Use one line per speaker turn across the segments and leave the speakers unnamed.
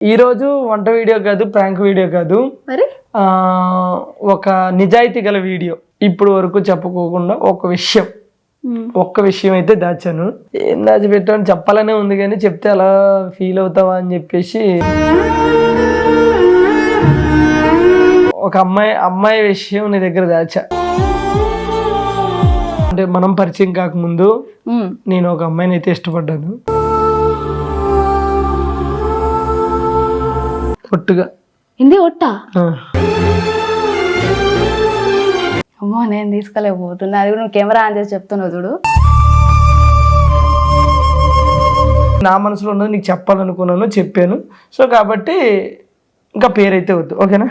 ఈరోజు వంట వీడియో కాదు ప్రాంక్ వీడియో కాదు.
మరి?
ఒక నిజాయితీ గల వీడియో. ఇప్పుడు వరకు చెప్పుకోకుండా ఒక విషయం. ఒక్క విషయం అయితే దాచాను. ఏం దాచిపెట్టాను చెప్పాలనే ఉంది కానీ చెప్తే అలా ఫీల్ అవుతావా అని చెప్పేసి ఒక అమ్మాయి అమ్మాయి విషయం నీ దగ్గర దాచా. అంటే మనం పరిచయం కాకముందు. నేను ఒక అమ్మాయిని అయితే ఇష్టపడ్డాను. ఒట్టుగా.
హిందీ ఒట్టా. అమ్మో నేను తీసుకోలేకపోతున్నా. అది కూడా నువ్వు కెమెరా ఆన్ చేసి చెప్తున్నావు చూడు.
నా మనసులో ఉన్నది నీకు చెప్పాలనుకున్నాను చెప్పాను. సో కాబట్టి ఇంకా పేరైతే వద్దు. ఓకేనా?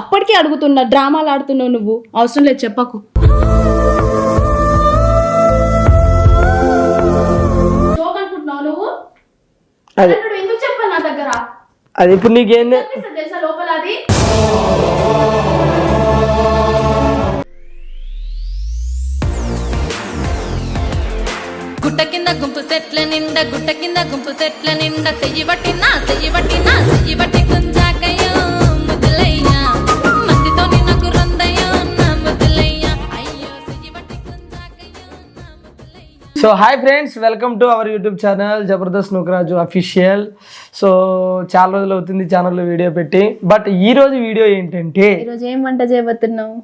అప్పటికే అడుగుతున్నా డ్రామాలు ఆడుతున్నావు నువ్వు. అవసరం లేదు చెప్పకు.
అదే
అన్నట్టు ఎందుకు చెప్పాలి నా దగ్గర?
అది ఇప్పుడు
తెలుసా లోపల అది?
గుట్ట కింద గుంపు చెట్ల నిండా గుట్ట కింద గుంపు చెట్ల నిండా చెయ్యి పట్టినా చెయ్యి పట్టినా చెయ్యి పట్టి
so hi friends welcome to our YouTube channel Jabardasth Nukaraju official so చాలా రోజులు అవుతుంది ఛానల్లో వీడియో పెట్టి. బట్ ఈ రోజు వీడియో ఏంటంటే
ఈరోజు ఏం వంట చేయబోతున్నావు?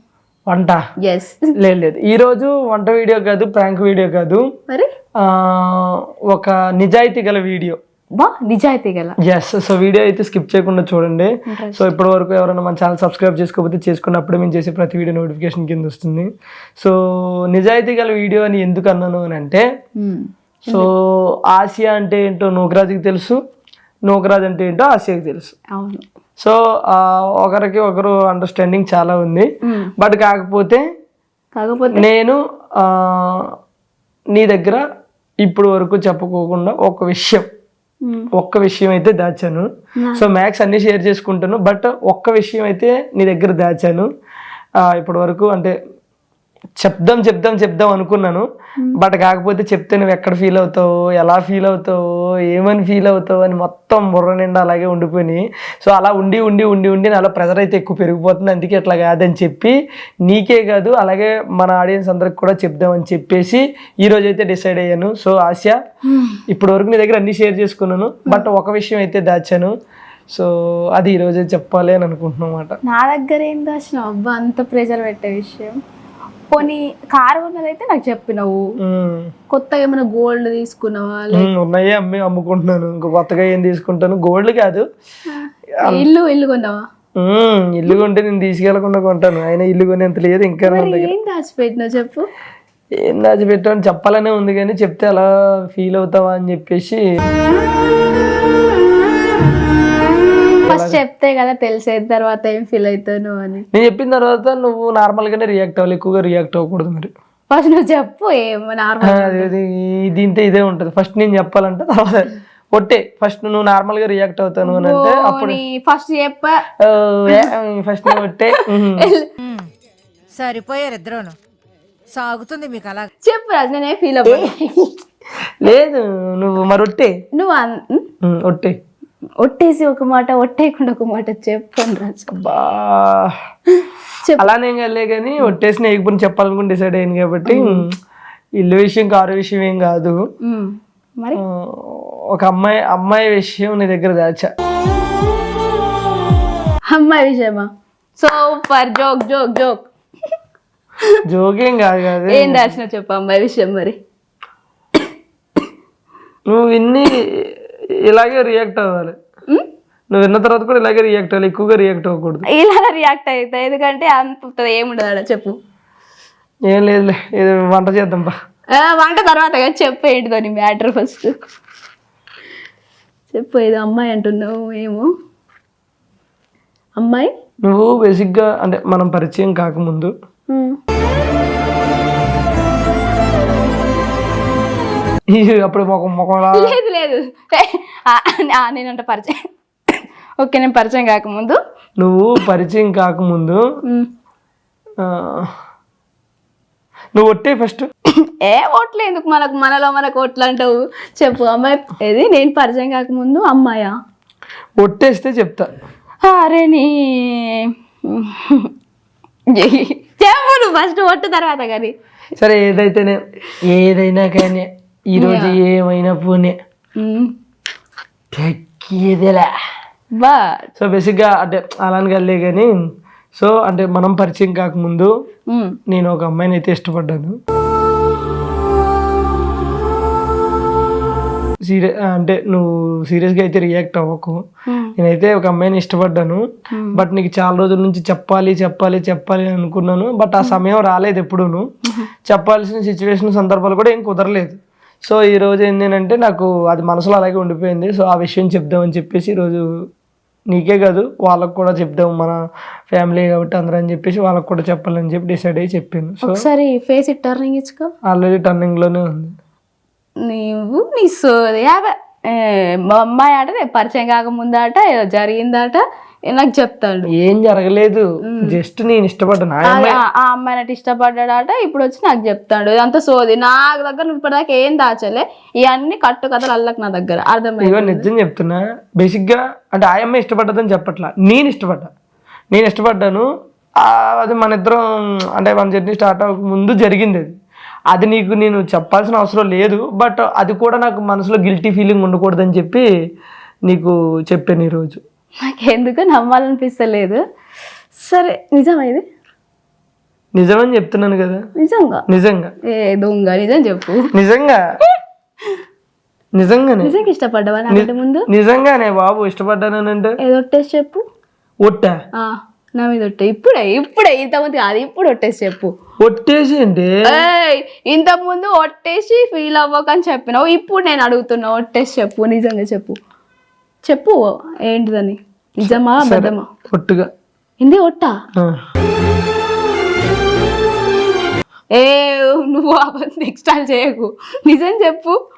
వంట?
ఎస్
లేదు లేదు. ఈ రోజు వంట వీడియో కాదు ప్రాంక్ వీడియో కాదు.
మరి?
ఒక నిజాయితీ గల వీడియో.
బా నిజాయితీ గల.
ఎస్ సో వీడియో అయితే స్కిప్ చేయకుండా చూడండి. సో ఇప్పటి వరకు ఎవరైనా మన ఛానల్ సబ్స్క్రైబ్ చేసుకోకపోతే చేసుకున్నప్పుడే మేము చేసే ప్రతి వీడియో నోటిఫికేషన్ కింద వస్తుంది. సో నిజాయితీ గల వీడియో అని ఎందుకు అన్నాను అని అంటే. సో ఆసియా అంటే ఏంటో నూకరాజుకి తెలుసు నూకరాజ్ అంటే ఏంటో ఆసియాకి తెలుసు.
అవును.
సో ఒకరికి ఒకరు అండర్స్టాండింగ్ చాలా ఉంది. బట్ కాకపోతే
కాకపోతే?
నేను నీ దగ్గర ఇప్పుడు వరకు చెప్పుకోకుండా ఒక విషయం. ఒక్క విషయం అయితే దాచాను సో మ్యాథ్స్ అన్ని షేర్ చేసుకుంటాను బట్ ఒక్క విషయం అయితే నీ దగ్గర దాచాను. ఇప్పటి వరకు అంటే చెప్దాం చెప్దాం చెప్దాం అనుకున్నాను. బట్ కాకపోతే చెప్తే నువ్వు ఎక్కడ ఫీల్ అవుతావు ఎలా ఫీల్ అవుతావు ఏమని ఫీల్ అవుతావు అని మొత్తం బుర్ర నిండా అలాగే ఉండిపోయినాయి. సో అలా ఉండి ఉండి ఉండి ఉండి నాలో ప్రెజర్ అయితే ఎక్కువ పెరిగిపోతుంది. అందుకే ఇట్లా కాదని చెప్పి నీకే కాదు అలాగే మన ఆడియన్స్ అందరికి కూడా చెప్దామని చెప్పేసి ఈ రోజు అయితే డిసైడ్ అయ్యాను. సో ఆశ ఇప్పటి వరకు నీ దగ్గర అన్ని షేర్ చేసుకున్నాను. బట్ ఒక విషయం అయితే దాచాను. సో అది ఈరోజే చెప్పాలి అని అనుకుంటున్నాను అన్నమాట.
నా దగ్గర ఏం దాచినావు? అబ్బా అంత ప్రెజర్ పెట్టే విషయం. పోనీ కారు ఉన్నదైతే నాకు చెప్పినావు. కొత్తగా ఏమైనా గోల్డ్ తీసుకున్నావా?
ఉన్నాయే అమ్మి అమ్ముకుంటున్నాను. ఇంకా కొత్తగా ఏం తీసుకుంటాను? గోల్డ్ కాదు.
ఇల్లు ఇల్లు కొన్నావా?
ఇల్లు కొంటే నేను తీసుకెళ్ళకుండా కొంటాను. ఆయన ఇల్లు కొనేంత లేదు ఇంకా నా దగ్గర.
ఏం దాచిపెట్టినావు చెప్పు?
ఏం దాచిపెట్టాను చెప్పాలనే ఉంది కానీ చెప్తే అలా ఫీల్ అవుతావా అని చెప్పేసి.
ఫస్ట్ చెప్తే కదా తెలిసేది తర్వాత ఏం ఫీల్ అవుతాను అని.
నేను చెప్పిన తర్వాత నువ్వు నార్మల్ గానే రియాక్ట్ అవ్వాలి ఎక్కువగా రియాక్ట్ అవ్వకూడదు మరి.
ఫస్ట్ నువ్వు చెప్పు ఏమో నార్మల్
దీంతో ఇదే ఉంటుంది. ఫస్ట్ నేను చెప్పాలంటే తర్వాత ఒట్టే. ఫస్ట్ నువ్వు నార్మల్గా రియాక్ట్ అవుతాను అని అంటే అప్పుడు
ఫస్ట్ చెప్ప.
ఫస్ట్ నువ్వు ఒట్టే.
సరిపోయారు ఇద్దరును. సాగుతుంది మీకు అలా.
చెప్పు రాజు నేనే ఫీల్ అవ్వను.
లేదు నువ్వు మరి ఒట్టే.
నువ్వు
ఒట్టే.
ఒట్టేసి ఒక మాట ఒట్టేయకుండా ఒక మాట చెప్పండి రాజు.
బా. అలానే వెళ్ళే కానీ ఒట్టేసిన ఎగిపోయి చెప్పాలనుకుని డిసైడ్ అయ్యింది కాబట్టి ఇల్లు విషయం కారు విషయం ఏం కాదు.
మరి?
ఒక అమ్మాయి అమ్మాయి విషయం నీ దగ్గర దాచా.
అమ్మాయి విషయమా? సూపర్. Joke joke joke.
జోకేం కాదు కాదు.
ఏం దాచిన చెప్పు అమ్మాయి విషయం మరి.
నువ్వు విన్ని ఇలాగే రియాక్ట్ అవ్వాలి? నువ్వు విన్న తర్వాత కూడా ఇలాగే రియాక్ట్ అవ్వాలి ఎక్కువగా రియాక్ట్ అవ్వకూడదు.
ఇలా రియాక్ట్ అవుతా ఎందుకంటే అంత ఏముండదు ఆడ చెప్పు.
ఏం లేదులే ఏదో వంట చేద్దాం బా
వంట తర్వాత చెప్పు ఏంటిదో నీ మ్యాటర్ ఫస్ట్ చెప్పు ఏదో అమ్మాయి అంటున్నావు ఏమో. అమ్మాయి?
నువ్వు బేసిక్గా అంటే మనం పరిచయం కాకముందు అప్పుడు మొఖం మొఖంలా?
లేదు లేదు. ఆ, నేనంట పరిచయం. ఓకే నేను పరిచయం కాకముందు.
నువ్వు పరిచయం కాకముందు నువ్వు ఒట్టే ఫస్ట్.
ఏ ఓట్లు ఎందుకు? మనకు మనలో మనకు ఓట్లు అంటావు. చెప్పు అమ్మాయి ఏది? నేను పరిచయం కాకముందు అమ్మాయా?
ఒట్టేస్తే చెప్తా.
అరే నీ చెప్పు నువ్వు ఫస్ట్ ఒట్టు తర్వాత కానీ.
సరే ఏదైతేనే ఏదైనా కానీ. ఈరోజు ఏమైనా పోనీ. తగ్గేదేలా
బా
సో బేసిక్గా అంటే అలాని కలే కానీ సో అంటే మనం పరిచయం కాకముందు
ఉమ్.
నేను ఒక అమ్మాయిని అయితే ఇష్టపడ్డాను. సీరియస్ అంటే నువ్వు సీరియస్గా అయితే రియాక్ట్ అవ్వకు.
ఉమ్.
నేనైతే ఒక అమ్మాయిని ఇష్టపడ్డాను. బట్ నీకు చాలా రోజుల నుంచి చెప్పాలి చెప్పాలి చెప్పాలి అని అనుకున్నాను. బట్ ఆ సమయం రాలేదు ఎప్పుడూను. చెప్పాల్సిన సిచ్యువేషన్ సందర్భాలు కూడా ఏం కుదరలేదు. సో ఈ రోజు ఏంటంటే నాకు అది మనసులో అలాగే ఉండిపోయింది. సో ఆ విషయం చెప్దామని చెప్పేసి ఈరోజు నీకే కాదు వాళ్ళకు కూడా చెప్దాం మన ఫ్యామిలీ కాబట్టి అందరూ అని చెప్పేసి వాళ్ళకు కూడా చెప్పాలని చెప్పి డిసైడ్ అయ్యి చెప్పాను. సో
ఒకసారి ఫేస్ టర్నింగ్ ఇచ్చుకో.
ఆల్రెడీ టర్నింగ్లోనే ఉంది.
నీవు నీ సోది యాభై మా అమ్మాయి ఆట పరిచయం కాకముందట ఏదో జరిగిందట నాకు చెప్తాడు.
ఏం జరగలేదు. జస్ట్ నేను ఇష్టపడ్డాను. ఆ అమ్మాయి
అమ్మాయి అంటే ఇష్టపడ్డాడట ఇప్పుడు వచ్చి నాకు చెప్తాడు. ఇదంతా సోది. నా దగ్గర నువ్వు ఇప్పటిదాకా ఏం దాచలే. ఇవన్నీ కట్టు కథలు అల్లకి నా దగ్గర. అర్థమైంది.
నిజం చెప్తున్నా. బేసిక్గా అంటే ఆ అమ్మాయి ఇష్టపడ్డదని చెప్పట్లా. నేను ఇష్టపడ్డా. నేను ఇష్టపడ్డాను. అది మన ఇద్దరం అంటే మన జర్నీ స్టార్ట్ అవ్వక ముందు జరిగింది అది. అది నీకు నేను చెప్పాల్సిన అవసరం లేదు. బట్ అది కూడా నాకు మనసులో గిల్టీ ఫీలింగ్ ఉండకూడదని చెప్పి నీకు చెప్పాను ఈరోజు.
నాకు ఎందుకు నమ్మాలనిపిస్తలేదు. సరే నిజమా ఇది?
నిజమని చెప్తున్నాను కదా.
నిజంగా?
నిజంగా.
ఏ దొంగ నిజం చెప్పు.
నిజంగా? నిజంగానే.
నిజంగా ఇష్టపడ్డావా నాకంటే ముందు?
నిజంగానే బాబు ఇష్టపడ్డానంటే
ఏదో ఒట్టేసి చెప్పు.
ఒట్టా?
ఆ, నా మీద ఒట్టే. ఇప్పుడే ఇప్పుడే ఇంతకుముందు కాదు ఇప్పుడు ఒట్టేసి చెప్పు.
ఒట్టేసి అంటే?
ఇంతకుముందు ఒట్టేసి ఫీల్ అవ్వకని చెప్పినావు ఇప్పుడు నేను అడుగుతున్నా ఒట్టేసి చెప్పు నిజంగా చెప్పు. చెప్పు ఏంటిదని? నిజమా అబద్ధమా?
ఒట్టుగా.
ఇంది ఒట్టా. ఏ నువ్వు అబద్ధం ఎక్స్ట్రాల్ చేయకు. నిజం చెప్పు.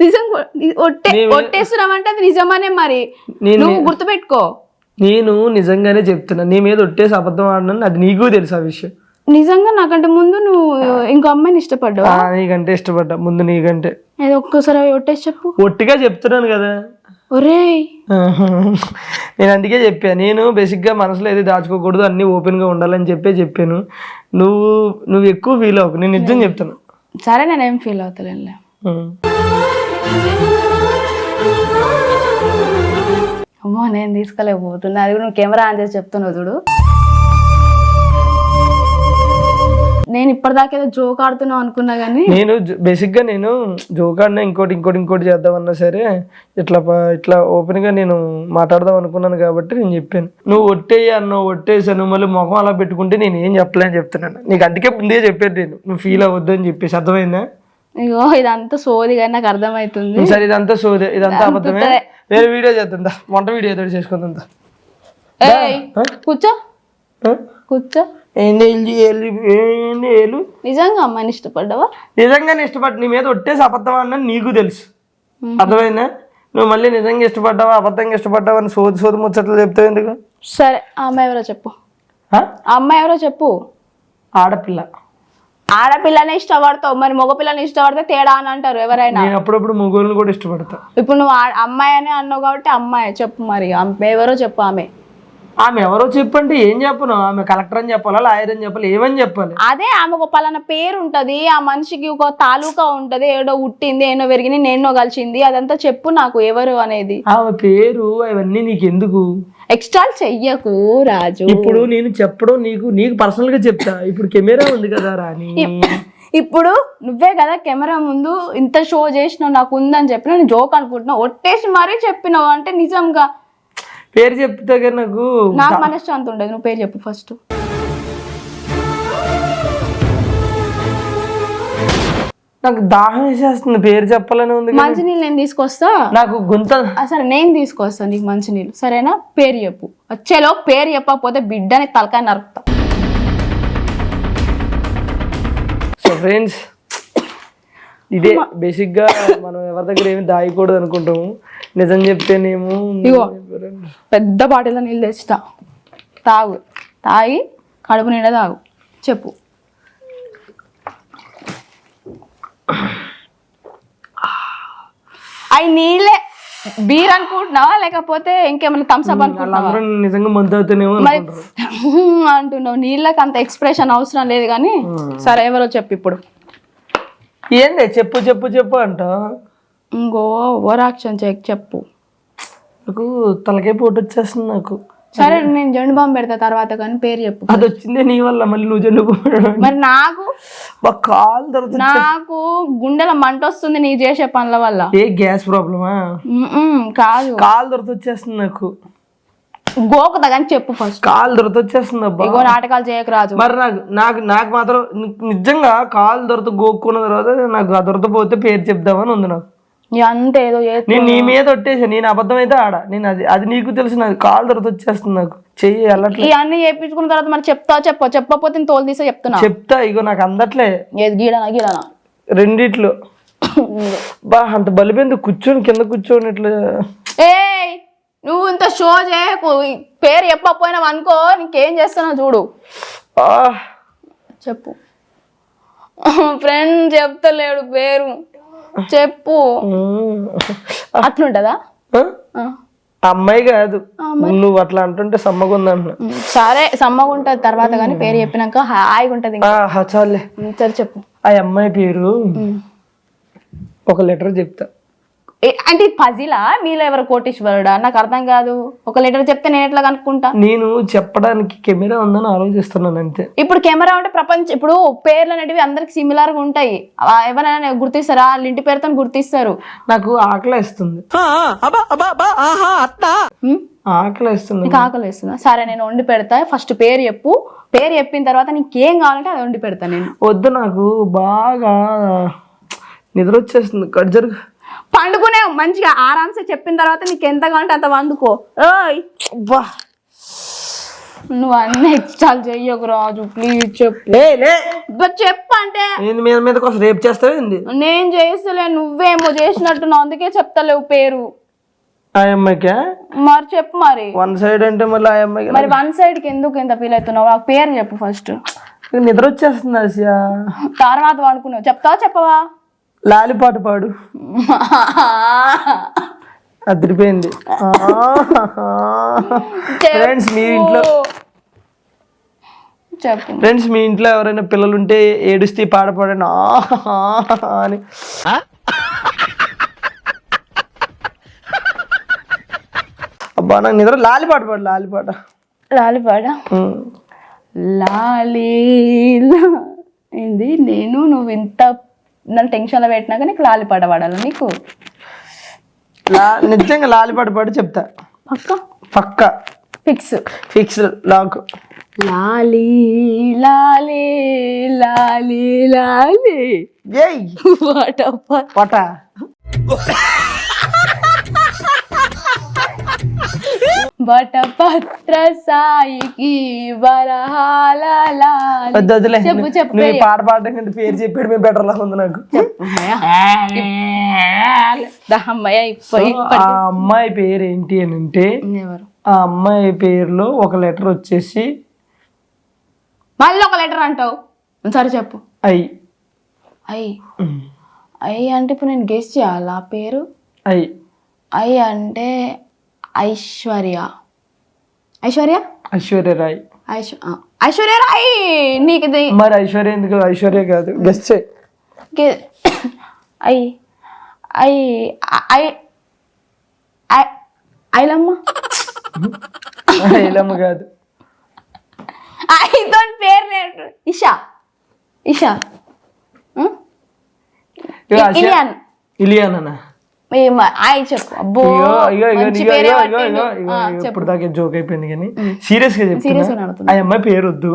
నిజం ఒట్టే ఒట్టేస్తున్నావంటే అది నిజమనే మరి.
నేను-
నువ్వు గుర్తుపెట్టుకో.
నేను నిజంగానే చెప్తున్నా. నీ మీద ఒట్టేసి అబద్ధం ఆడినాను అది నీకు తెలుసు ఆ విషయం.
నిజంగా నాకంటే ముందు నువ్వు ఇంకో అమ్మాయిని ఇష్టపడ్డావా?
నీకంటే ఇష్టపడ్డా. ముందు నీకంటే.
ఏదో ఒక్కసారి ఒట్టేసి చెప్పు.
ఒట్టిగా చెప్తున్నాను కదా.
ఒరేయ్.
నేను అందుకే చెప్పా నేను బేసిక్గా మనసులో ఏది దాచుకోకూడదు అన్నీ ఓపెన్గా ఉండాలని చెప్పే చెప్పాను. నువ్వు నువ్వు ఎక్కువ ఫీల్ అవ్వకు నేను నిజం చెప్తున్నా
సరే నేనేం ఫీల్ అవుతలేనులే. అమ్మో నేను తీసుకోలేకపోతున్నా. అది కూడా నువ్వు కెమెరా ఆన్ చేసి చెప్తున్నావు చూడు. నేను ఇప్పటిదాకా ఏదో జోక్ ఆడుతున్నావు అనుకున్నా కానీ
నేను బేసిక్గా నేను జోకాడినా ఇంకోటి ఇంకోటి ఇంకోటి చేద్దామన్నా సరే ఇట్లా ఇట్లా ఓపెన్గా నేను మాట్లాడదాం అనుకున్నాను కాబట్టి నేను చెప్పాను. నువ్వు ఒట్టేయి అన్నావు ఒట్టేసాను మళ్ళీ ముఖం అలా పెట్టుకుంటే నేను ఏం చెప్పలేని చెప్తున్నాను. నీకు అందుకే ముందే చెప్పాను నేను. నువ్వు ఫీల్ అవ్వద్దు అని చెప్పేసి. అర్థమైందా?
ఇగో ఇదంతా సోది కానీ నాకు అర్థమవుతుంది
సరే ఇదంతా సోదే ఇదంతా అబద్ధమే. వేరే వీడియో చేద్దా వంట వీడియో ఏదో చేసుకుందా
కూర్చో. కూర్చో. నిజంగా అమ్మాయిని ఇష్టపడ్డావా?
నిజంగానే ఇష్టపడ్డా. నీ మీద ఒట్టేసి అబద్ధం అన్నది నీకు తెలుసు. అర్థమైందా? నువ్వు మళ్ళీ నిజంగా ఇష్టపడ్డావా? అబద్ధంగా ఇష్టపడ్డావా అని సోది సోది ముచ్చట్లు చెప్తావు ఎందుకు?
సరే ఆ అమ్మాయి ఎవరో చెప్పు.
ఆ?
అమ్మాయి ఎవరో చెప్పు.
ఆడపిల్ల.
ఆడపిల్లనే ఇష్టపడతావు. మరి మగపిల్లని ఇష్టపడితే తేడా అని అంటారు ఎవరైనా.
నేను అప్పుడప్పుడు మొగోళ్ళని కూడా ఇష్టపడతా.
ఇప్పుడు నువ్వు అమ్మాయి అని అన్నావు కాబట్టి అమ్మాయి చెప్పు మరి. ఎవరో చెప్పు ఆమె.
ఆమె ఎవరో చెప్పంటే ఏం చెప్పను? ఆమె కలెక్టర్ అని చెప్పాలా లాయర్ అని చెప్పాలి ఏమని చెప్పాలి?
అదే ఆమె ఒక పలానా పేరు ఉంటది ఆ మనిషికి ఒక తాలూకా ఉంటది ఏడో ఉట్టింది ఏనో పెరిగింది నేనో కలిసింది అదంతా చెప్పు నాకు ఎవరు అనేది.
ఆమె పేరు అవన్నీ నీకు ఎందుకు
ఎక్స్ట్రా చెయ్యకు రాజు.
ఇప్పుడు నేను చెప్పడం నీకు నీకు పర్సనల్గా చెప్తా. ఇప్పుడు కెమెరా ఉంది కదా రాని
ఇప్పుడు నువ్వే కదా కెమెరా ముందు ఇంత షో చేసినావు నాకు ఉందని చెప్పిన నేను జోక్ అనుకుంటున్నావు ఒట్టేసి మరీ చెప్పినావు అంటే నిజంగా
పేరు చెప్తే నాకు
నాకు మనశ్శాంతి ఉండదు. నువ్వు పేరు చెప్పు ఫస్ట్
నాకు దాహం వేసేస్తుంది పేరు చెప్పాలని ఉంది
మంచినీళ్ళు నేను తీసుకొస్తా?
నాకు గుంత
సరే నేను తీసుకొస్తాను నీకు మంచినీళ్ళు. సరేనా? పేరు చెప్పు. వచ్చేలో పేరు చెప్పకపోతే బిడ్డని తలకాయ నరుకుతా.
సో ఫ్రెండ్స్ ఇదే బేసిక్గా మనం ఎవరి దగ్గర ఏమి దాయకూడదు అనుకుంటాము. నిజం చెప్తేనేమో
ఇగో పెద్ద బాటిల్లో నీళ్ళు తెచ్చుతా. తాగు. తాగి కడుపు నిండా తాగు. చెప్పు. అవి నీళ్ళే. బీర్ అనుకుంటున్నావా? లేకపోతే ఇంకేమైనా థమ్స్అప్ అనుకుంటున్నావా?
నిజంగా మందు
మరి అంటున్నావు. నీళ్ళకి అంత ఎక్స్ప్రెషన్ అవసరం లేదు కానీ సరే ఎవరో చెప్పు ఇప్పుడు.
ఏంది? చెప్పు చెప్పు చెప్పు అంట.
ఇంకో ఓవరాక్షన్ చెక్ చెప్పు.
నాకు తలకే పోటు వచ్చేస్తుంది నాకు.
సరే నేను జెండు బాంబు పెడతా తర్వాత కానీ పేరు చెప్పు.
అది వచ్చిందే నీ వల్ల మళ్ళీ నువ్వు జల్లు
మరి నాకు?
కాలు దొరుకుతుంది
నాకు గుండెల మంట వస్తుంది నీ చేసే పనుల వల్ల.
ఏ గ్యాస్ ప్రాబ్లమా?
కాదు.
కాలు దొరత వచ్చేస్తుంది నాకు.
గోకుతా కానీ చెప్పు ఫస్ట్.
కాలు దొరత వచ్చేస్తుంది అబ్బా.
ఇగో నాటకాలు చేయకు రాజు
మరి నాకు నాకు నాకు మాత్రం నిజంగా కాలు దొరత గోక్కున్న తర్వాత నాకు ఆ దొరత పోతే పేరు చెప్దామని ఉంది నాకు.
అంత ఏదో ఏ
నేను నీ మీద ఒట్టేసా నేను అబద్ధం అయితే ఆడ? నేను అది అది నీకు తెలుసు నాకు కాలు దొరత వచ్చేస్తుంది నాకు. చెయ్యి వెళ్ళట్లే
ఇవన్నీ చేయించుకున్న తర్వాత మరి చెప్తా చెప్పు. చెప్పకపోతే తోలు తీసే చెప్తున్నా.
చెప్తా ఇగో నాకు అందట్లే.
ఏది గీడనా గీడనా?
రెండిట్లో. బా అంత బలిపోయింది కూర్చొని కింద కూర్చొని ఇట్లా.
ఏయ్ నువ్వు ఇంత షో చేయకు. పేరు చెప్పకపోయినావు అనుకో నీకేం చేస్తున్నావు చూడు. చెప్పు. ఫ్రెండ్ చెప్తలేడు పేరు. చెప్పు. అట్లుంటదా.
అమ్మాయి కాదు. నువ్వు అట్లా అంటుంటే సమ్మగుంది అంటున్నా.
సరే సమ్మగా ఉంటది తర్వాత కానీ పేరు చెప్పినాక హాయిగా ఉంటది
చాలే.
సరే చెప్పు.
ఆ అమ్మాయి పేరు. ఒక లెటర్ చెప్తా.
అంటే పజిలా? మీలో ఎవరు కోటీశ్వరుడా? నాకు అర్థం కాదు. ఒక లెటర్ చెప్తే నేను ఎట్లా కనుక్కుంటా?
నేను చెప్పడానికి కెమెరా ఉందని ఆలోచిస్తున్నాను అంతే.
ఇప్పుడు కెమెరా ఉంటే ప్రపంచం ఇప్పుడు పేర్లు అనేటివి అందరికి సిమిలర్గా ఉంటాయి. ఆ ఎవరైనా గుర్తిస్తారా? వాళ్ళ ఇంటి పేరుతో గుర్తిస్తారు.
నాకు ఆకలి వేస్తుంది
ఉమ్,
ఆకలి వేస్తుంది
నీకు సరే నేను వండి పెడతా. ఫస్ట్ పేరు చెప్పు. పేరు చెప్పిన తర్వాత నీకేం కావాలంటే అది వండి పెడతా నేను.
వద్దు నాకు. బాగా నిద్ర వచ్చేస్తుంది కట్ జరుగు
పండుకునే మంచిగా ఆరామ్సే చెప్పిన తర్వాత నీకు ఎంత కావాలంటే అంత వండుకో ఓయ్
బా.
నువ్వు అన్ని ఎక్స్ట్రాలు చెయ్యకు రాజు ప్లీజ్ చెప్పు. చెప్పు అంటే.
నేను మీద రేపు చేస్తావేంది
నేను చేస్తలే నువ్వేమో చేసినట్టు అందుకే చెప్తలేవు పేరు.
ఆ అమ్మాయికా?
మరి చెప్పు మరి.
వన్ సైడ్ అంటే మళ్ళీ ఆ అమ్మాయికి
మరి వన్ సైడ్కి ఎందుకు ఇంత ఫీల్ అవుతున్నావు? నాకు పేరు చెప్పు ఫస్ట్.
నిద్ర వచ్చేస్తుంది ఆసియా.
తర్వాత వండుకున్నావు. చెప్తావా చెప్పవా?
లాలిపాట పాడు. అదిరిపోయింది. ఫ్రెండ్స్ మీ ఇంట్లో ఫ్రెండ్స్ మీ ఇంట్లో ఎవరైనా పిల్లలు ఉంటే ఏడుస్తే పాట పాడండి. ఆహా అని. అబ్బా నాకు నిద్ర లాలిపాట పాడు లాలిపాట.
లాలిపాడా
ఉమ్.
లాలి లా- ఏంది? నేను నువ్వు ఇంత నన్ను టెన్షన్లో పెట్టినాక నీకు లాలిపాట పాడాలి నీకు?
నిజంగా లాలిపాట పాడు చెప్తా.
పక్క?
పక్క.
ఫిక్స్.
Fix lock.
లాలి లాలి లాలి లాలి.
ఏయ్!
వాటప్ప
పట.
బటపత్ర సాయికి వరహాల చెప్పు చెప్పు
నువ్వు పాట పాడడం కంటే పేరు చెప్పాడు మేము బెటర్ లా ఉంది నాకు. ఆ అమ్మాయి పేరు ఏంటి అని అంటే ఆ అమ్మాయి పేరులో ఒక లెటర్ వచ్చేసి
మళ్ళీ ఒక లెటర్ అంటావు. సరే చెప్పు.
ఐ.
అయ్యి అయ్యి అంటే ఇప్పుడు నేను గెస్ట్ చేయాలా? ఆ పేరు?
ఐ.
అయ్యి అంటే ఐశ్వర్య. ఐశ్వర్య?
ఐశ్వర్య రాయ్.
ఐశ్వర్య రాయ్! నీకు ఇది
మరి ఐశ్వర్య ఎందుకు? ఐశ్వర్య కాదు. గెస్ట్
ఐ ఐ ఐ ఐ ఐలమ్మ?
ఐలమ్మ కాదు.
ఐతో పేరు లేదు ఇషా. ఇషా. ఇలియాన్.
ఇలియానా
ఏమ చెప్పు. అబ్బో పేరే
ఇప్పుడు దాకా జోక్ అయిపోయింది కానీ
సీరియస్గా
చెప్తున్నా. ఆ అమ్మాయి పేరు వద్దు.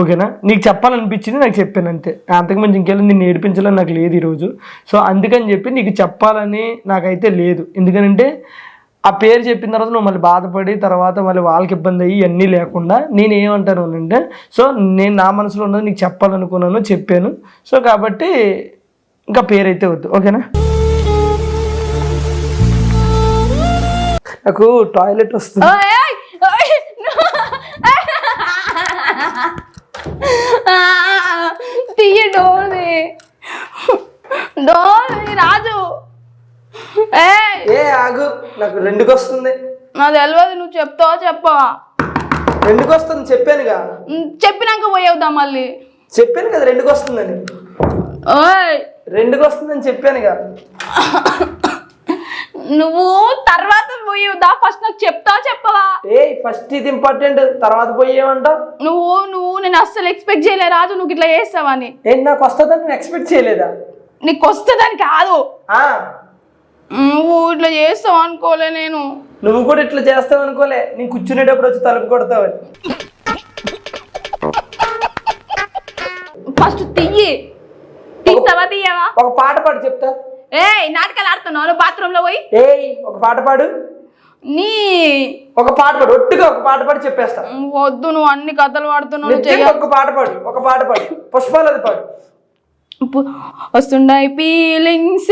ఓకేనా? నీకు చెప్పాలనిపించింది నాకు చెప్పాను అంతే. అంతకు మించి ఇంకెళ్ళి నిన్ను ఏడిపించాలని నాకు లేదు ఈరోజు. సో అందుకని చెప్పి నీకు చెప్పాలని నాకైతే లేదు. ఎందుకనంటే ఆ పేరు చెప్పిన తర్వాత నువ్వు మళ్ళీ బాధపడి తర్వాత మళ్ళీ వాళ్ళకి ఇబ్బంది అయ్యి ఇవన్నీ లేకుండా నేను ఏమంటాను అంటే సో నేను నా మనసులో ఉన్నది నీకు చెప్పాలనుకున్నాను చెప్పాను. సో కాబట్టి ఇంకా పేరైతే వద్దు. ఓకేనా? నాకు టాయిలెట్ వస్తుంది.
తీయ డోర్ది రాజు. ఏ
ఏ ఆగు. నాకు రెండుకి వస్తుంది
నా తెలియదు నువ్వు చెప్తావా చెప్పవా?
రెండుకి వస్తుంది చెప్పానుగా
చెప్పినాక పోయేవుదా మళ్ళీ?
చెప్పాను కదా రెండుకి వస్తుందని
ఓయ్.
రెండుకి వస్తుందని చెప్పానుగా.
నువ్వు తర్వాత పోయేవుదా? ఫస్ట్ నాకు చెప్తావా చెప్పవా?
ఏ ఫస్ట్ ఇది ఇంపార్టెంట్ తర్వాత పోయి ఏమంటావు
నువ్వు నువ్వు నేను అస్సలు ఎక్స్పెక్ట్ చేయలే రాజు నువ్వు ఇట్లా చేస్తావని
ఏంటి నాకు వస్తుందని నేను ఎక్స్పెక్ట్ చేయలేదా?
నీకు వస్తుందని కాదు. నువ్వు ఇట్లా చేస్తావు అనుకోలే నేను.
నువ్వు కూడా ఇట్లా చేస్తావు అనుకోలే నేను కూర్చునేటప్పుడు వచ్చి తలుపు కొడతావని.
ఫస్ట్ తీయి. తీస్తావా తీయవా?
ఒక పాట పాడు చెప్తా.
ఏ నాటకాలు ఆడుతున్నావు? నువ్వు బాత్రూమ్లో పోయి?
ఏయ్ ఒక పాట పాడు.
నీ
ఒక పాట పాడు. ఒట్టుగా ఒక పాట పాడి చెప్పేస్తా.
వద్దు నువ్వు అన్ని కథలు పాడుతున్నావు నువ్వు
నిజంగా ఒక పాట పాడు. ఒక పాట పాడు. పుష్పాలది పాడు.
పు- వస్తున్నాయి ఫీలింగ్స్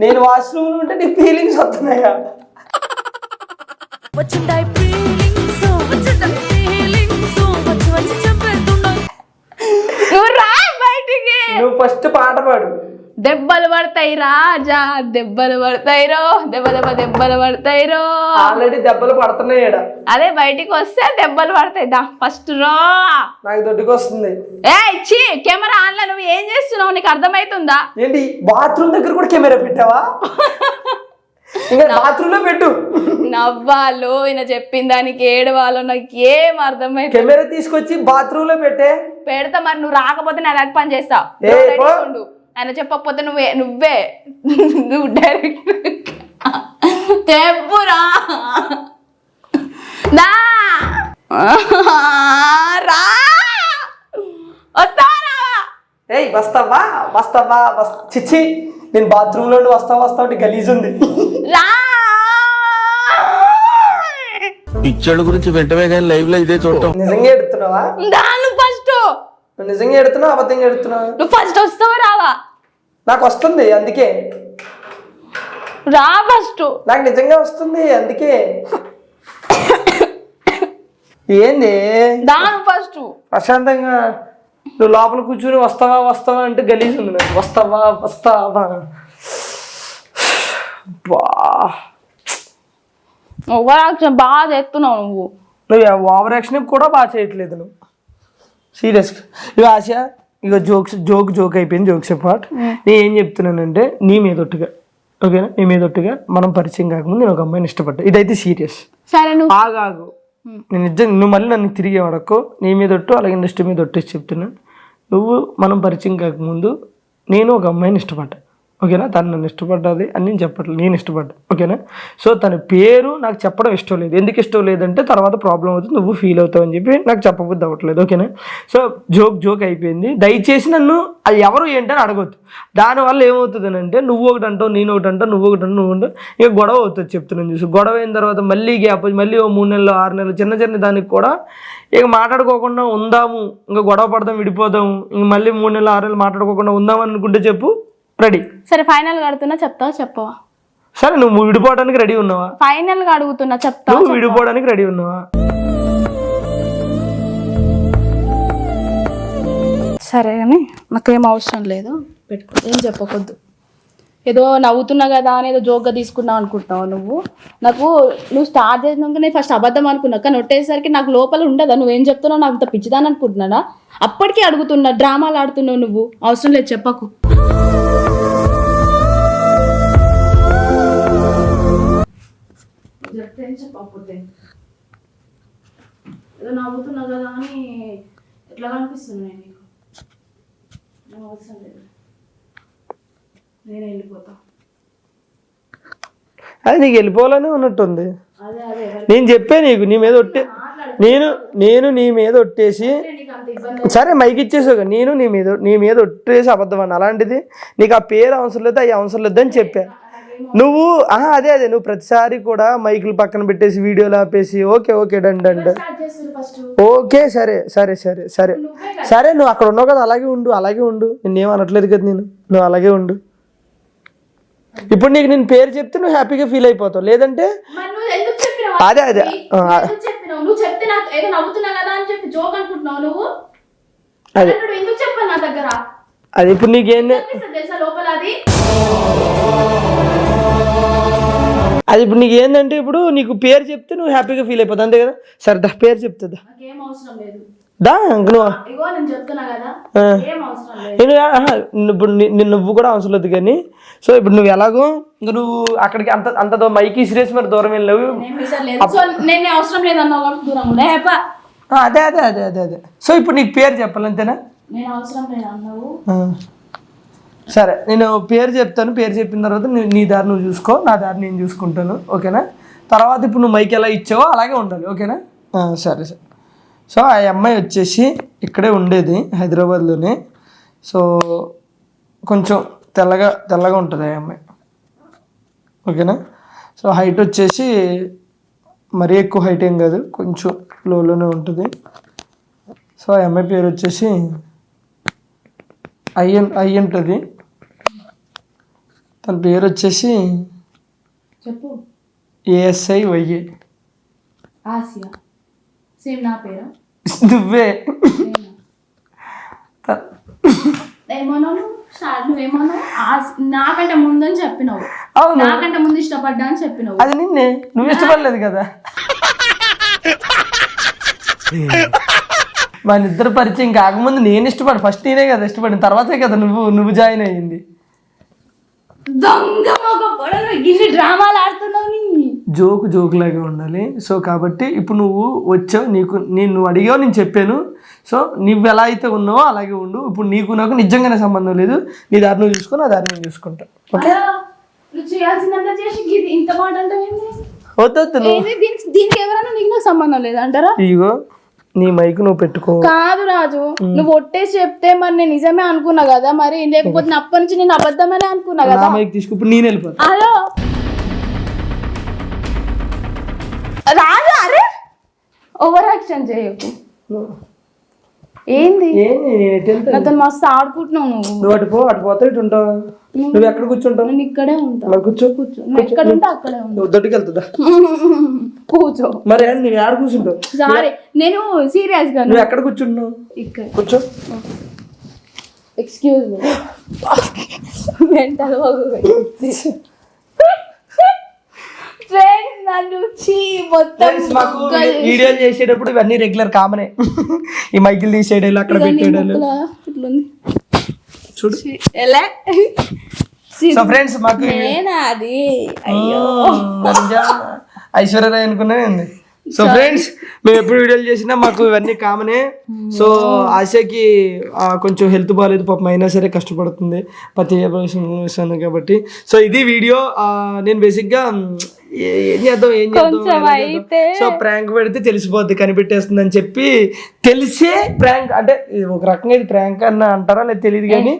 నేను వాష్రూమ్ ఉంటే నీ ఫీలింగ్స్ వస్తున్నాయా?
వచ్చిండాయి ఫీలింగ్స్ వచ్చిండాయి ఫీలింగ్స్ వచ్చి వచ్చి చెప్పేస్తున్నాయి
నువ్వు రా బయటికి.
నువ్వు ఫస్ట్ పాట పాడు.
దెబ్బలు పడతాయి రాజా దెబ్బలు పడతాయి రో దెబ్బ దెబ్బ దెబ్బలు పడతాయి రో.
ఆల్రెడీ దెబ్బలు పడుతున్నాయి
అదే బయటికి వస్తే దెబ్బలు పడతాయి. దా ఫస్ట్ రో.
నాకు దొడ్డుకు వస్తుంది.
ఏ ఇచ్చి కెమెరా ఆన్లో నువ్వు ఏం చేస్తున్నావు? నీకు అర్థమవుతుందా
ఏంటి బాత్రూమ్ దగ్గర కూడా కెమెరా పెట్టావా? ఇంకా బాత్రూమ్లో పెట్టు.
నవ్వాలో ఈయన చెప్పిన దానికి ఏడవాలో నాకు ఏం అర్థమైతే
కెమెరా తీసుకొచ్చి బాత్రూమ్లో పెట్టే.
పెడతా మరి నువ్వు రాకపోతే నేను అది పని చేస్తా. ఆయన చెప్పకపోతే నువ్వే నువ్వే. నువ్వు డైరెక్ట్ చెప్పురా. దా. రా. వస్తావా?
ఏయ్ వస్తావా? వస్తావా? వస్ చిచ్చి నేను బాత్రూమ్లో వస్తావా? వస్తావా? అంటే గలీజ్ ఉంది.
రా.
పిచ్చోళ్ళ గురించి వెంటనే కానీ లైవ్లో ఇదే చూడటం.
నిజంగా ఎడుతున్నావా?
ఫస్ట్
నువ్వు నిజంగా ఎడుతున్నావా? అబద్ధంగా ఎడుతున్నావా?
నువ్వు ఫస్ట్ వస్తావా రావా?
నాకు వస్తుంది అందుకే.
రా ఫస్ట్.
నాకు నిజంగా వస్తుంది అందుకే. ఏంది?
దాను ఫస్ట్.
ప్రశాంతంగా నువ్వు లోపల కూర్చుని వస్తావా వస్తావా అంటే గలీజ్ ఉంది నాకు. వస్తావా వస్తావా? బా.
ఓవరాక్షన్ బాగా చేస్తున్నావు నువ్వు.
నువ్వు ఓవర్ యాక్షన్ కూడా బాగా చేయట్లేదు నువ్వు. సీరియస్గా ఇక ఆశ. ఇక జోక్స్ జోక్ జోక్ అయిపోయింది జోక్స్ పార్ట్ నేను ఏం చెప్తున్నానంటే నీ మీదొట్టుగా ఓకేనా నీ? మీదొట్టుగా మనం పరిచయం కాకముందు నేను ఒక అమ్మాయిని ఇష్టపడ్డా. ఇదైతే సీరియస్.
సరే నువ్వు.
ఆగు ఆగు. నేను నిజంగా నువ్వు మళ్ళీ నన్ను తిరిగి అడక్కో నీ మీద ఒట్టు అలాగే ఇండస్ట్రీ మీద ఒట్టేసి చెప్తున్నా. నువ్వు మనం పరిచయం కాకముందు నేను ఒక అమ్మాయిని ఇష్టపడ్డా. ఓకేనా? తను నన్ను ఇష్టపడ్డది అని నేను చెప్పట్లేదు నేను ఇష్టపడ్డా. ఓకేనా? సో తన పేరు నాకు చెప్పడం ఇష్టం లేదు. ఎందుకు ఇష్టం లేదంటే తర్వాత ప్రాబ్లం అవుతుంది. నువ్వు ఫీల్ అవుతావు అని చెప్పి నాకు చెప్పబుద్ధి అవ్వట్లేదు. ఓకేనా? సో జోక్ జోక్ అయిపోయింది. దయచేసి నన్ను అది ఎవరు ఏంటని అడగొద్దు. దానివల్ల ఏమవుతుంది అంటే నువ్వు ఒకటి అంటావు నేను ఒకటి అంటావు నువ్వు ఒకటి అంటావు నువ్వు అంటావు. ఇక గొడవ అవుతుంది చెప్తున్నాను చూసి. గొడవ అయిన తర్వాత మళ్ళీ గ్యాప్ మళ్ళీ ఓ మూడు నెలలు ఆరు నెలలు చిన్న చిన్న దానికి కూడా ఇక మాట్లాడుకోకుండా ఉందాము. ఇంకా గొడవ పడదాం విడిపోదాము ఇంక మళ్ళీ మూడు నెలలు ఆరు నెలలు మాట్లాడుకోకుండా ఉందాం అనుకుంటే చెప్పు. రెడీ
సరే ఫైనల్ అడుగుతున్నా చెప్తావా చెప్పవా?
సరే నువ్వు విడిపోవడానికి రెడీ ఉన్నావా?
ఫైనల్గా అడుగుతున్నా చెప్తావా
నువ్వు విడిపోవడానికి రెడీ ఉన్నావా?
సరే కానీ నాకేం అవసరం లేదు. పెట్టుకో. ఏం చెప్పకొద్దు ఏదో నవ్వుతున్నా కదా అని ఏదో జోక్గా తీసుకున్నావు అనుకుంటున్నావు నువ్వు? నాకు నువ్వు స్టార్ట్ చేసినాక నేను ఫస్ట్ అబద్ధం అనుకున్నా. కానీ ఒట్టేసరికి నాకు లోపల ఉండదా? నువ్వేం చెప్తున్నావు? నాకు అంత పిచ్చిదాని అనుకుంటున్నానా? అప్పటికీ అడుగుతున్నా డ్రామాలు ఆడుతున్నావు నువ్వు. అవసరం లేదు చెప్పకు. చెప్పకపోతే. ఏదో నవ్వుతున్నా కదా అని ఎట్లా కనిపిస్తుంది నేను నీకు? నాకు అవసరం లేదు. నేనే వెళ్ళిపోతా.
అది నీకు వెళ్ళిపోవాలనే ఉన్నట్టుంది. నేను చెప్పే నీకు నీ మీద ఒట్టే నేను నేను నీ మీద ఒట్టేసి సరే మైక్ ఇచ్చేసావు నేను నీ మీద నీ మీద ఒట్టేసి అబద్ధం అన్న. అలాంటిది నీకు ఆ పేరు అవసరం లేదు అవి అవసరం లేదు అని చెప్పా నువ్వు ఆహా అదే అదే నువ్వు ప్రతిసారి కూడా మైకులు పక్కన పెట్టేసి వీడియోలు ఆపేసి ఓకే ఓకే డండి
ఫస్ట్
ఓకే సరే సరే సరే సరే. సరే నువ్వు అక్కడ ఉన్నావు కదా అలాగే ఉండు అలాగే ఉండు. నిన్నేం అనట్లేదు కదా నేను. నువ్వు అలాగే ఉండు. ఇప్పుడు నీకు నేను పేరు చెప్తే నువ్వు హ్యాపీగా ఫీల్ అయిపోతావు. లేదంటే అదే అదే
నాకు
అదే. అది ఇప్పుడు
అనిపిస్తుంది తెలుసా లోపల అది?
అది ఇప్పుడు నీకు ఏంటంటే ఇప్పుడు నీకు పేరు చెప్తే నువ్వు హ్యాపీగా ఫీల్ అయిపోతావు అంతే కదా? సరే దా పేరు చెప్తుందా? దా నువ్వు
నేను
ఇప్పుడు ని- నువ్వు కూడా అవసరం లేదు కానీ సో ఇప్పుడు నువ్వు ఎలాగో ఇంక నువ్వు అక్కడికి అంత అంత మైకి సిరియస్ మరి దూరం వెళ్ళావు
అవసరం లేదు
అదే అదే అదే అదే అదే. సో ఇప్పుడు నీకు పేరు చెప్పాలి అంతేనా
నేను అవసరం లేదు అన్నావు
ఆ. సరే నేను పేరు చెప్తాను. పేరు చెప్పిన తర్వాత నీ- నీ దారి నువ్వు చూసుకో నా దారి నేను చూసుకుంటాను. ఓకేనా? తర్వాత ఇప్పుడు నువ్వు మైక్ ఎలా ఇచ్చావో అలాగే ఉండాలి. ఓకేనా? సరే సరే. సో ఆ అమ్మాయి వచ్చేసి ఇక్కడే ఉండేది హైదరాబాద్లోనే. సో కొంచెం తెల్లగా తెల్లగా ఉంటుంది ఆ అమ్మాయి. ఓకేనా? సో హైట్ వచ్చేసి మరీ ఎక్కువ హైట్ ఏం కాదు కొంచెం లోలోనే ఉంటుంది. సో ఆ అమ్మాయి పేరు వచ్చేసి అయ్య అయ్యి ఉంటుంది తన పేరు వచ్చేసి
చెప్పు.
ASI వైఏ
Asia. సేమ్ నా పేరా?
నువ్వే.
నువ్వేమన్నావు నాకంటే ముందని చెప్పినావు.
అవును.
నాకంటే ముందు ఇష్టపడ్డా అని చెప్పినావు.
అది నిన్నే. నువ్వు ఇష్టపడలేదు కదా. మన ఇద్దరు పరిచయం కాకముందు నేను ఇష్టపడి ఫస్ట్ నేనే కదా ఇష్టపడిన తర్వాతే కదా నువ్వు నువ్వు జాయిన్ అయ్యింది.
దొంగ పొడలు గిన్ని డ్రామాలు ఆడుతున్నావు
జోకు జోకులాగా ఉండాలి. సో కాబట్టి ఇప్పుడు నువ్వు వచ్చావు నీకు నేను నువ్వు అడిగావు నేను చెప్పాను. సో నువ్వు ఎలా అయితే ఉన్నావో అలాగే ఉండు. ఇప్పుడు నీకు నాకు నిజంగానే సంబంధం లేదు. నీ దారి నువ్వు చూసుకో నా దారి నేను చూసుకుంటా. ఓకే?
నువ్వు చేయాల్సిందంతా చేసి గిది ఇంత మాట అంటే దీనికి దీనికి ఎవరైనా నీకు నాకు సంబంధం లేదంటారా
ఇగో నీ మైక్ నువ్వు పెట్టుకో.
కాదు రాజు నువ్వు ఒట్టేసి చెప్తే మరి నేను నిజమే అనుకున్నా కదా మరి? లేకపోతే నా అప్పటి నుంచి నేను అబద్ధమనే అనుకున్నా
నా
కదా?
మైక్ తీసుకు ఇప్పుడు నేను వెళ్ళిపోతా.
హలో? రాజు అరే! ఓవర్ యాక్షన్ చేయకు. ఏంది?
నేను?
నాతో మస్తు ఆడుకుంటున్నావు నువ్వు.
నువ్వు అటు పో అటు పోతే ఇటు ఉంటావు. నువ్వు ఎక్కడ కూర్చుంటావు?
నేను ఇక్కడే ఉంటా.
కూర్చో.
కూర్చో. ఎక్కడ ఉంటే అక్కడే ఉంటా.
దొడ్డికి వెళ్తుందా?
కూర్చో.
మరి నువ్వు ఎక్కడ కూర్చుంటావు?
సారీ నేను సీరియస్గా
నువ్వు ఎక్కడ కూర్చుంటున్నావు?
ఇక్కడ.
కూర్చో.
ఎక్స్క్యూజ్ మీ మెంటల్ మొత్తం
మాకు వీడియోలు చేసేటప్పుడు ఇవన్నీ రెగ్యులర్ కామనే. ఈ మైకిల్ తీసేయడాలు అక్కడ పెట్టేయడాలు. చూడు.
ఎలా?
సో ఫ్రెండ్స్ మాకు
అది? అయ్యో.
ఐశ్వర్యరాయ్ అనుకున్నానండి సో ఫ్రెండ్స్ మేము ఎప్పుడు వీడియోలు చేసినా మాకు ఇవన్నీ కామనే. సో ఆశకి ఆ, కొంచెం హెల్త్ బాగాలేదు పాపం అయినా సరే కష్టపడుతుంది. ప్రతి కాబట్టి. సో ఇది వీడియో నేను బేసిక్గా ఏం చేద్దాం ఏం చేద్దాం? సో ప్రాంక్ పెడితే తెలిసిపోద్ది కనిపెట్టేస్తుంది అని చెప్పి తెలిసే ప్రాంక్ అంటే ఒక రకంగా ఇది ప్రాంక్ అన్న అంటారా? లేదు తెలియదు కానీ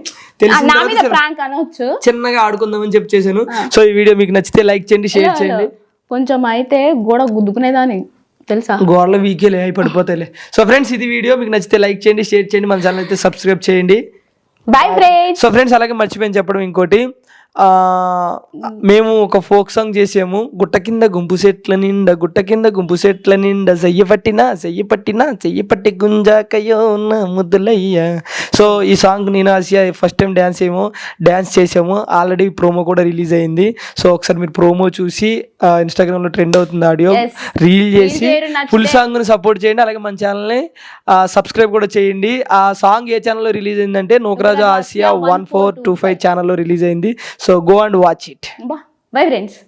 అనొచ్చు.
చిన్నగా ఆడుకుందామని చెప్పి చేశాను. సో ఈ వీడియో మీకు నచ్చితే లైక్ చేయండి షేర్ చేయండి.
కొంచెం అయితే గోడ గుద్దుకునేదాన్ని తెలుసా?
గోడల వీకేలే అవి పడిపోతాయిలే సో ఫ్రెండ్స్ ఇది వీడియో. మీకు నచ్చితే లైక్ చేయండి షేర్ చేయండి. మన ఛానల్ అయితే సబ్స్క్రైబ్ చేయండి.
బై ఫ్రెండ్స్
సో ఫ్రెండ్స్ అలాగే మర్చిపోయాను చెప్పడం ఇంకోటి. మేము ఒక ఫోక్ సాంగ్ చేసాము. గుట్ట కింద గుంపు సెట్ల నిండా గుట్ట కింద గుంపు సెట్ల నిండా చెయ్యి పట్టినా చెయ్యి పట్టినా చెయ్యి పట్టి గుంజాకయో నా ముద్దులయ్యా. సో ఈ సాంగ్ నేను ఆసియా ఫస్ట్ టైం డ్యాన్స్ ఏమో డ్యాన్స్ చేసాము ఆల్రెడీ ప్రోమో కూడా రిలీజ్ అయింది. సో ఒకసారి మీరు ప్రోమో చూసి ఇన్స్టాగ్రామ్లో ట్రెండ్ అవుతుంది ఆడియో. రీల్ చేసి ఫుల్ సాంగ్ని సపోర్ట్ చేయండి. అలాగే మన ఛానల్ని సబ్స్క్రైబ్ కూడా చేయండి. ఆ సాంగ్ ఏ ఛానల్లో రిలీజ్ అయిందంటే Nokaraju Asiya one four two five ఛానల్లో రిలీజ్ అయింది. So go and watch it
bye friends